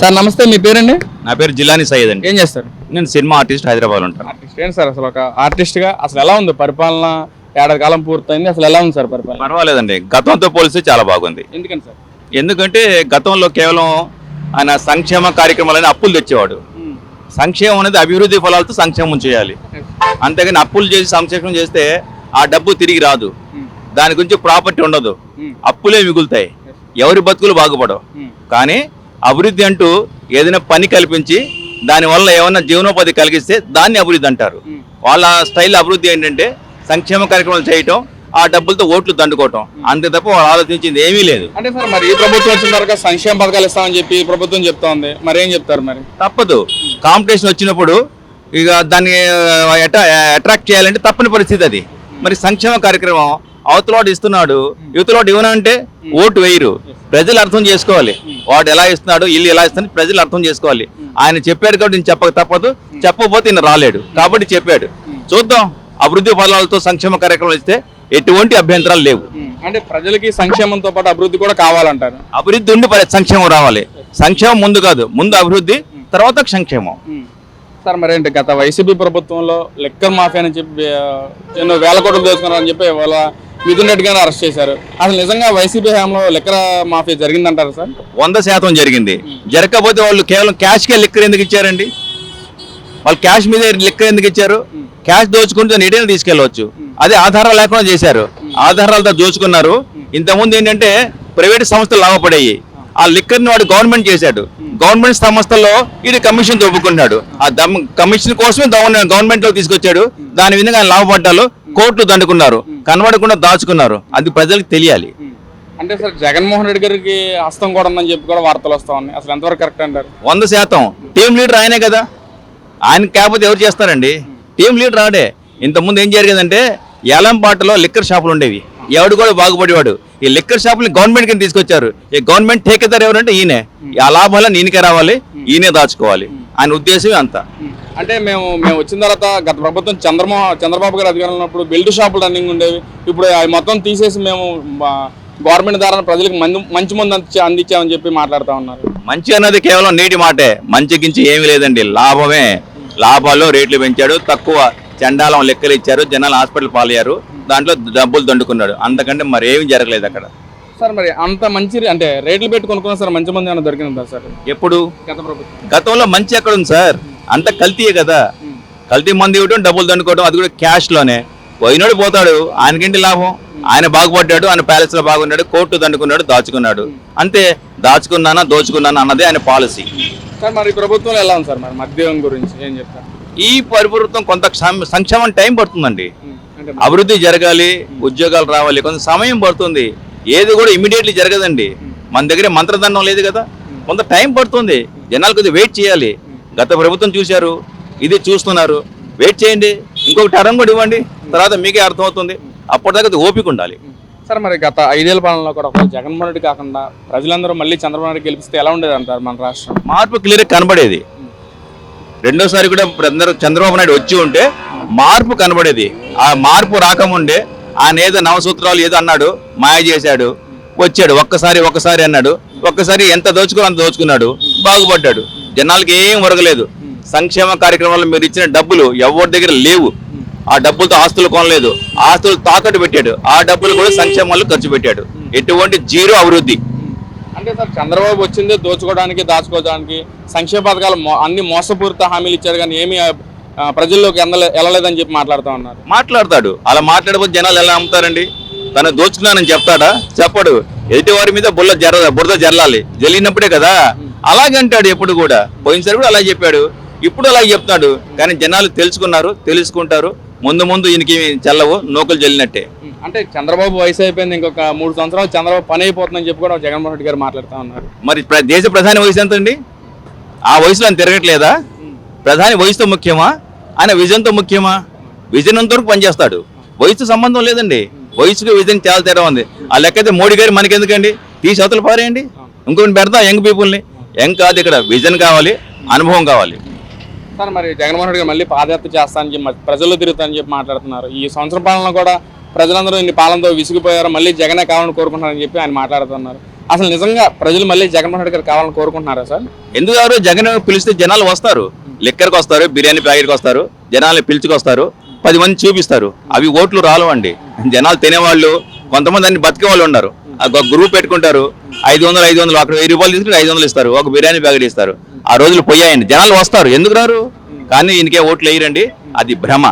Sir నమస్తే మీ పేరండి? నా పేరు జిల్లాని సయ్యద్ అండి. ఏం చేస్తారు? నేను సినిమా ఆర్టిస్ట్ హైదరాబాద్ ఉంటాను. ఆర్టిస్ట్ ఏంటి సార్ అసలు ఒక ఆర్టిస్ట్గా? అసలు ఎలా ఉంది పరిపాలన? ఏడాది కాలం పూర్తయింది అసలు ఎలా ఉంది సార్ పరిపాలన? పర్వాలేదండి. గతంతో పోలిస్తే చాలా బాగుంది. ఎందుకని సార్? ఎందుకంటే గతంలో కేవలం ఆయన సంక్షేమ కార్యక్రమాలని అప్పులు తెచ్చేవాడు. సంక్షేమం అనేది అభివృద్ధి ఫలాలతో సంక్షేమం చేయాలి. అంతేగాని అప్పులు చేసి సంక్షేమం చేస్తే ఆ డబ్బు తిరిగి రాదు. దాని గురించి ప్రాపర్టీ ఉండదు. అప్పులే మిగులుతాయి. ఎవరి బతుకులు బాగుపడవు. కానీ అభివృద్ధి అంటూ ఏదైనా పని కల్పించి దానివల్ల ఏమైనా జీవనోపాధి కలిగిస్తే దాన్ని అభివృద్ధి అంటారు. వాళ్ళ స్టైల్ అభివృద్ధి ఏంటంటే సంక్షేమ కార్యక్రమాలు చేయటం ఆ డబ్బులతో ఓట్లు దండుకోవటం. అంతే తప్ప వాళ్ళు ఆలోచించింది ఏమీ లేదు. అంటే సార్ మరి ఈ ప్రభుత్వం వచ్చిన తర్వాత సంక్షేమ పథకాలు ఇస్తామని చెప్పి ప్రభుత్వం చెప్తా ఉంది మరి ఏం చెప్తారు మరి? తప్పదు. కాంపిటీషన్ వచ్చినప్పుడు ఇక దాన్ని అట్రాక్ట్ చేయాలంటే తప్పని పరిస్థితి అది. మరి సంక్షేమ కార్యక్రమం అవతలాడు ఇస్తున్నాడు యువతలాడు ఇవ్వనంటే ఓటు వేయరు. ప్రజలు అర్థం చేసుకోవాలి. వాడు ఎలా ఇస్తున్నాడు ఇల్లు ఎలా ఇస్తున్నాడు ప్రజలు అర్థం చేసుకోవాలి. ఆయన చెప్పాడు కాబట్టి నేను చెప్పక తప్పదు. చెప్పకపోతే ఈయన రాలేడు. కాబట్టి చెప్పాడు. చూద్దాం. అభివృద్ధి ఫలాలతో సంక్షేమ కార్యక్రమాలు ఇస్తే ఎటువంటి అభ్యంతరాలు లేవు. అంటే ప్రజలకి సంక్షేమంతో పాటు అభివృద్ధి కూడా కావాలంటారు. అభివృద్ధి ఉండి సంక్షేమం రావాలి. సంక్షేమం ముందు కాదు ముందు అభివృద్ధి తర్వాత సంక్షేమం. సార్ మరి ఏంటి గత వైసీపీ ప్రభుత్వంలో లెక్కర్ మాఫియా అని చెప్పి ఎన్నో వేల కోట్లు దోచుకున్నారని చెప్పి వాళ్ళ మిథున్ రెడ్డి గారిని అరెస్ట్ చేశారు. అసలు నిజంగా వైసీపీ హయాంలో మాఫీ జరిగింది జరిగిందంటారు సార్? వంద శాతం జరిగింది. జరగకపోతే వాళ్ళు కేవలం క్యాష్కే లిక్కర్ ఎందుకు ఇచ్చారండి? వాళ్ళు క్యాష్ మీద లిక్కర్ ఎందుకు ఇచ్చారు? క్యాష్ దోచుకుంటే దాన్ని ఎటైనా తీసుకెళ్ళవచ్చు. అదే ఆధారాలు లేకుండా చేశారు. ఆధారాలతో దోచుకున్నారు. ఇంతకుముందు ఏంటంటే ప్రైవేట్ సంస్థలు లాభపడేవి ఆ లిక్కర్ని వాడు గవర్నమెంట్ చేశాడు. గవర్నమెంట్ సంస్థల్లో ఇది కమిషన్ దొబ్బుకున్నాడు ఆ దమ్ కమిషన్ కోసమే గవర్నమెంట్ గవర్నమెంట్లో తీసుకొచ్చాడు. దాని విధంగా ఆయన లాభపడ్డాలు కోర్టులు దండుకున్నారు కనబడకుండా దాచుకున్నారు. అది ప్రజలకు తెలియాలి. అంటే సార్ జగన్మోహన్ రెడ్డి గారికి హస్తం కూడా ఉందని చెప్పి కూడా వార్తలు వస్తా ఉన్నాయి. అసలు ఎంతవరకు కరెక్ట్ అంటారు? వంద శాతం. టీం లీడర్ ఆయనే కదా. ఆయన కాకపోతే ఎవరు చేస్తారండి? టీం లీడర్ ఆడే. ఇంతకుముందు ఏం జరిగేదంటే ఏలంపాటలో లిక్కర్ షాపులు ఉండేవి. ఎవడు కూడా బాగుపడేవాడు. ఈ లిక్కర్ షాపులు గవర్నమెంట్ కింద తీసుకొచ్చారు. ఈ గవర్నమెంట్ టేకేదారు ఎవరంటే ఈయనే. ఆ లాభాలను ఈయనకే రావాలి. ఈయనే దాచుకోవాలి. ఆయన ఉద్దేశమే అంత. అంటే మేము మేము వచ్చిన తర్వాత గత ప్రభుత్వం చంద్రమోహన్ చంద్రబాబు గారు అధికారంలో ఉన్నప్పుడు బెల్ట్ షాపులు రన్నింగ్ ఉండేవి. ఇప్పుడు అవి మొత్తం తీసేసి మేము గవర్నమెంట్ ద్వారా ప్రజలకు మందు మంచి మంది అందించా అందించామని చెప్పి మాట్లాడుతూ ఉన్నారు. మంచి అన్నది కేవలం నీటి మాటే. మంచి గించి ఏమీ లేదండి. లాభమే. లాభాల్లో రేట్లు పెంచాడు. తక్కువ చండాలం లెక్కలు ఇచ్చారు. జనాలు హాస్పిటల్ పాలయ్యారు. దాంట్లో డబ్బులు దండుకున్నాడు. అంతకంటే మరేమీ జరగలేదు అక్కడ. సార్ మరి అంత మంచి అంటే రేట్లు పెట్టి కొనుక్కున్నా సార్ మంచి మంది ఏమైనా దొరికిందా సార్? ఎప్పుడు? గత ప్రభుత్వం. గతంలో మంచి ఎక్కడ ఉంది సార్? అంత కల్తీయే కదా. కల్తీ మంది ఇవ్వడం డబ్బులు దండుకోవడం అది కూడా క్యాష్లోనే. పోయినోడు పోతాడు ఆయనకేంటి లాభం? ఆయన బాగుపడ్డాడు ఆయన ప్యాలెస్లో బాగున్నాడు కోర్టు దండుకున్నాడు దాచుకున్నాడు. అంతే దాచుకున్నానా దోచుకున్నానా అన్నదే ఆయన పాలసీ సార్ మరి ఈ ప్రభుత్వంలో ఎలా ఉంది సార్? మరి మద్యం గురించి ఏం చెప్తారు? ఈ పరిపూర్తం కొంత సంక్షేమం టైం పడుతుందండి. అభివృద్ధి జరగాలి ఉద్యోగాలు రావాలి కొంత సమయం పడుతుంది. ఏది కూడా ఇమీడియట్లీ జరగదండి. మన దగ్గర మంత్రదండం లేదు కదా. కొంత టైం పడుతుంది. జనాలు కొద్దిగా వెయిట్ చేయాలి. గత ప్రభుత్వం చూశారు ఇది చూస్తున్నారు. వెయిట్ చేయండి ఇంకొక టర్మ్ కూడా ఇవ్వండి తర్వాత మీకే అర్థమవుతుంది. అప్పటిదాకా ఓపిక ఉండాలి. సార్ మరి గత ఐదేళ్ళ పాలనలో కూడా జగన్మోహన్ రెడ్డి కాకుండా ప్రజలందరూ మళ్ళీ చంద్రబాబు నాయుడు గెలిపిస్తే ఎలా ఉండేది అంటారు మన రాష్ట్రం? మార్పు క్లియర్ కనబడేది. రెండోసారి కూడా అందరూ చంద్రబాబు నాయుడు వచ్చి ఉంటే మార్పు కనబడేది. ఆ మార్పు రాకముండే ఆయన ఏదో నవసూత్రాలు ఏదో అన్నాడు మాయ చేశాడు వచ్చాడు ఒక్కసారి ఒక్కసారి అన్నాడు ఒక్కసారి ఎంత దోచుకున్నా అంత దోచుకున్నాడు బాగుపడ్డాడు. జనాలకి ఏం ఒరగలేదు. సంక్షేమ కార్యక్రమాల్లో మీరు ఇచ్చిన డబ్బులు ఎవరి దగ్గర లేవు. ఆ డబ్బులతో ఆస్తులు కొనలేదు. ఆస్తులు తాకట్టు పెట్టాడు. ఆ డబ్బులు కూడా సంక్షేమాల్లో ఖర్చు పెట్టాడు. ఎటువంటి జీరో అభివృద్ధి. అంటే సార్ చంద్రబాబు వచ్చింది దోచుకోవడానికి దాచుకోవడానికి సంక్షేమ పథకాలు అన్ని మోసపూరిత హామీలు ఇచ్చారు కానీ ఏమీ ప్రజల్లోకి వెళ్ళలేదని చెప్పి మాట్లాడుతూ ఉన్నారు. మాట్లాడతాడు. అలా మాట్లాడబోతే జనాలు ఎలా నమ్ముతారండి? తను దోచుకున్నానని చెప్తాడా? చెప్పడు. ఎదుటి వారి మీద బుల్ల జర బురద జల్లాలి జల్లినప్పుడే కదా. అలాగే అంటాడు ఎప్పుడు కూడా. పోయినసారి కూడా అలా చెప్పాడు. ఇప్పుడు అలా చెప్తాడు కానీ జనాలు తెలుసుకున్నారు తెలుసుకుంటారు. ముందు ముందు ఈయనకి చల్లవు నూకలు జల్లినట్టే అంటే చంద్రబాబు వయసు అయిపోయింది ఇంకొక మూడు సంవత్సరాలు చంద్రబాబు పని అయిపోతుందని చెప్పి కూడా జగన్మోహన్ రెడ్డి గారు మాట్లాడుతూ ఉన్నారు. మరి దేశ ప్రధాని వయసు ఎంత అండి? ఆ వయసులో ఆయన తిరగట్లేదా? ప్రధాని వయసుతో ముఖ్యమా? ఆయన విజన్తో ముఖ్యమా? విజన్ అంతవరకు పనిచేస్తాడు. వయసు సంబంధం లేదండి. వయసుకు విజన్ చాలా తేడా ఉంది. ఆ లెక్క అయితే మోడీ గారు మనకెందుకండి? తీసి అవతల పారేయండి. ఇంకొకటి పెడతా యంగ్ పీపుల్ని. యంగ్ కాదు ఇక్కడ విజన్ కావాలి అనుభవం కావాలి. సార్ మరి జగన్మోహన్ రెడ్డి గారు మళ్ళీ పాదయాత్ర చేస్తానని చెప్పి ప్రజల్లో తిరుగుతానని చెప్పి మాట్లాడుతున్నారు. ఈ సంవత్సరం పాలన కూడా ప్రజలందరూ ఇన్ని పాలనతో విసిగిపోయారు మళ్ళీ జగనే కావాలని కోరుకుంటున్నారని చెప్పి ఆయన మాట్లాడుతున్నారు. అసలు నిజంగా ప్రజలు మళ్ళీ జగన్మోహన్ రెడ్డి గారు కావాలని కోరుకుంటున్నారా సార్? ఎందుకు జగన్ పిలిస్తే జనాలు వస్తారు. లిక్కర్కి వస్తారు బిర్యానీ ప్యాకెట్కి వస్తారు జనాలు పిలుచుకొస్తారు పది మంది చూపిస్తారు. అవి ఓట్లు రాలవండి జనాలు తినేవాళ్ళు కొంతమంది అన్ని బతికే వాళ్ళు ఉన్నారు. ఒక గ్రూప్ పెట్టుకుంటారు. ఐదు వందలు ఐదు వందలు అక్కడ వెయ్యి రూపాయలు తీసుకుంటే ఐదు వందలు ఇస్తారు. ఒక బిర్యానీ ప్యాకెట్ ఇస్తారు. ఆ రోజులు పోయాయండి. జనాలు వస్తారు. ఎందుకు రారు? కానీ ఈయనకే ఓట్లు వేయరండి. అది భ్రమ.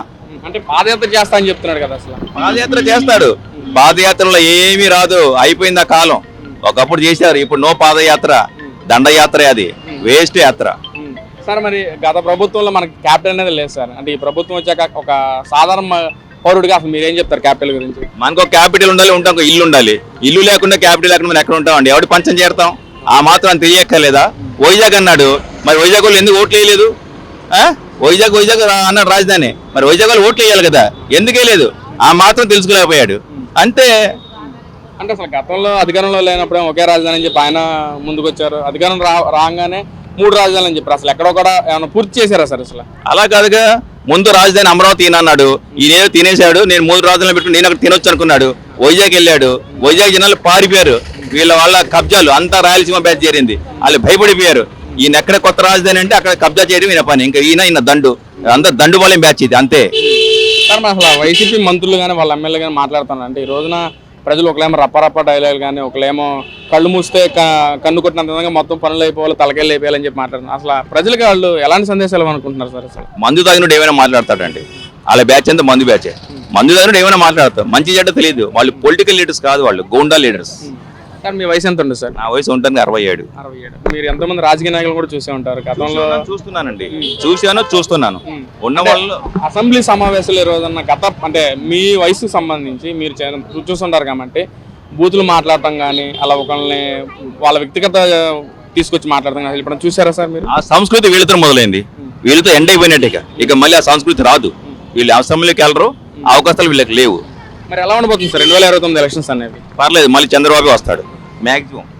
అంటే పాదయాత్ర చేస్తా అని చెప్తున్నాడు కదా అసలు. పాదయాత్ర చేస్తాడు. పాదయాత్రలో ఏమీ రాదు. అయిపోయింది ఆ కాలం. ఒకప్పుడు చేశారు. ఇప్పుడు నో పాదయాత్ర. దండయాత్ర అది. వేస్ట్ యాత్ర. సార్ మరి గత ప్రభుత్వంలో మనకి క్యాపిటల్ అనేది లేదు సార్. అంటే ఈ ప్రభుత్వం వచ్చాక ఒక సాధారణ పౌరుడిగా అసలు మీరేం చెప్తారు క్యాపిటల్ గురించి? మనకు క్యాపిటల్ ఉండాలి ఉంటాం ఒక ఇల్లు ఉండాలి. ఇల్లు లేకుండా క్యాపిటల్ లేకుండా మనం ఎక్కడ ఉంటామండి? ఎవడు పంచం చేరతాం? ఆ మాత్రం తెలియక్కర్లేదా? వైజాగ్ అన్నాడు. మరి వైజాగ్ వాళ్ళు ఎందుకు ఓట్లు వేయలేదు? వైజాగ్ వైజాగ్ అన్నాడు రాజధాని. మరి వైజాగ్ వాళ్ళు ఓట్లు వేయాలి కదా? ఎందుకు వేయలేదు? ఆ మాత్రం తెలుసుకోలేకపోయాడు. అంతే. అంటే అసలు గతంలో అధికారంలో లేనప్పుడు ఒకే రాజధాని అని చెప్పి ఆయన ముందుకు వచ్చారు అధికారం రాగానే మూడు రాజధానులు అని చెప్పారు. అసలు ఎక్కడో కూడా ఏమైనా పూర్తి చేశారా సార్ అసలు? అలా కాదుగా. ముందు రాజధాని అమరావతి తినన్నాడు అన్నాడు. ఈయన తినేశాడు నేను మూడు రాజధానులు పెట్టుకుని నేను అక్కడ తినొచ్చు అనుకున్నాడు. వైజాగ్ వెళ్ళాడు. వైజాగ్ జనాలు పారిపోయారు. వీళ్ళ వాళ్ళ కబ్జాలు అంతా రాయలసీమ బ్యాచ్ చేరింది. వాళ్ళు భయపడిపోయారు. ఈయన ఎక్కడ కొత్త రాజధాని అంటే అక్కడ కబ్జా చేయడం ఈయన పని. ఇంకా ఈయన ఈయన దండు. అంతా దండు పాలెం బ్యాచ్ ఇది అంతే. సార్ అసలు వైసీపీ మంత్రులు కానీ వాళ్ళ ఎమ్మెల్యే కానీ మాట్లాడుతున్నారు. అంటే ఈ రోజున ప్రజలు ఒకలేమో రప్పరప్ప డైలాగ్ కానీ ఒకలేమో కళ్ళు మూస్తే కన్ను కొట్టినంత విధంగా మొత్తం పనులు అయిపోవాలి తలకెళ్ళి అయిపోయాలని చెప్పి మాట్లాడుతున్నారు. అసలు ప్రజలకి వాళ్ళు ఎలాంటి సందేశాలు అనుకుంటున్నారు సార్ అసలు? మందు తాగినోడు ఏమైనా మాట్లాడతాడండి? వాళ్ళ బ్యాచ్ అంతా మందు బ్యాచే. మందు తాగినోడు ఏమైనా మాట్లాడతారు మంచి చెడ్డ తెలియదు. వాళ్ళు పొలిటికల్ లీడర్స్ కాదు వాళ్ళు గోండా లీడర్స్ సార్ మీ వయసు ఎంత ఉంది సార్? నా వయసు ఉంటుంది అరవై ఏడు. అరవై ఏడు. మీరు ఎంతమంది రాజకీయ నాయకులు కూడా చూసే ఉంటారు? గతంలో చూస్తున్నానండి. చూశాను చూస్తున్నాను. ఉన్న వాళ్ళు అసెంబ్లీ సమావేశాలు ఈ రోజున గత అంటే మీ వయసుకు సంబంధించి మీరు చూస్తుంటారు కాబట్టి బూతులు మాట్లాడటం కానీ అలా ఒకళ్ళని వాళ్ళ వ్యక్తిగత తీసుకొచ్చి మాట్లాడటం కానీ ఇప్పుడు చూసారా సార్ మీరు? ఆ సంస్కృతి వీళ్ళతో మొదలైంది. వీళ్ళతో ఎండ్ అయిపోయినట్టు ఇక. ఇక మళ్ళీ ఆ సంస్కృతి రాదు. వీళ్ళు అసెంబ్లీకి వెళ్ళరు అవకాశాలు వీళ్ళకి లేవు. మరి ఎలా ఉండబోతుంది సార్? రెండు వేల ఇరవై తొమ్మిది ఎలక్షన్స్ అనేవి. పర్లేదు మళ్ళీ చంద్రబాబు వస్తాడు. maximum.